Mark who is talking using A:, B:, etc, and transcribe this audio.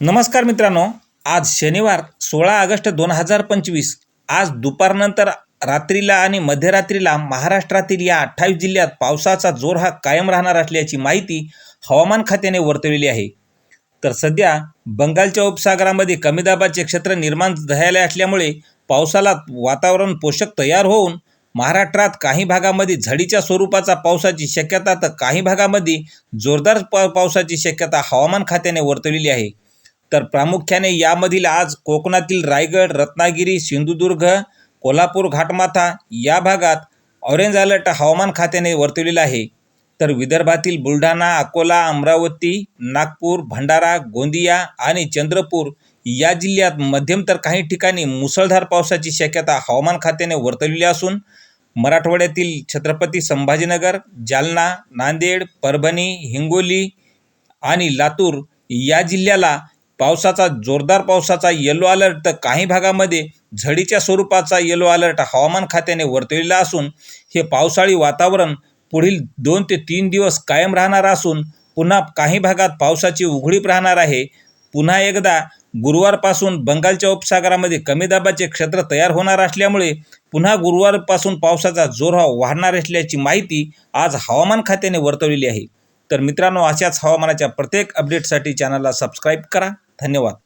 A: नमस्कार मित्रांनो आज शनिवार सोळा ऑगस्ट दोन हजार पंचवीस. आज दुपारनंतर रात्रीला आणि मध्यरात्रीला महाराष्ट्रातील या अठ्ठावीस जिल्ह्यात पावसाचा जोर हा कायम राहणार असल्याची माहिती हवामान खात्याने वर्तवलेली आहे. तर सध्या बंगालच्या उपसागरामध्ये कमी दाबाचे क्षेत्र निर्माण झाले असल्यामुळे पावसाला वातावरण पोषक तयार होऊन महाराष्ट्रात काही भागामध्ये झडीच्या स्वरूपाचा पावसाची शक्यता तर काही भागामध्ये जोरदार पा पावसाची शक्यता हवामान खात्याने वर्तवलेली आहे. तर प्रामुख्याने यामधील आज कोकणातील रायगड रत्नागिरी सिंधुदुर्ग कोल्हापूर घाटमाथा या भागात ऑरेंज अलर्ट हवामान खात्याने वर्तवलेला आहे. तर विदर्भातील बुलढाणा अकोला अमरावती नागपूर भंडारा गोंदिया आणि चंद्रपूर या जिल्ह्यात मध्यम तर काही ठिकाणी मुसळधार पावसाची शक्यता हवामान खात्याने वर्तवलेली असून मराठवाड्यातील छत्रपती संभाजीनगर जालना नांदेड परभणी हिंगोली आणि लातूर या जिल्ह्याला पावसाचा जोरदार पावसाचा येलो अलर्ट तर काही भागामध्ये झडीच्या स्वरूपाचा येलो अलर्ट हवामान खात्याने वर्तविला असून हे पावसाळी वातावरण पुढील दोन ते तीन दिवस कायम राहणार असून पुन्हा काही भागात पावसाची उघडीप राहणार आहे. पुन्हा एकदा गुरुवारपासून बंगालच्या उपसागरामध्ये कमी दाबाचे क्षेत्र तयार होणार असल्यामुळे पुन्हा गुरुवारपासून पावसाचा जोर हा वाढणार असल्याची माहिती आज हवामान खात्याने वर्तवलेली आहे. तर मित्रांनो अशाच हवामानाच्या प्रत्येक अपडेटसाठी चॅनलला सबस्क्राईब करा. धन्यवाद.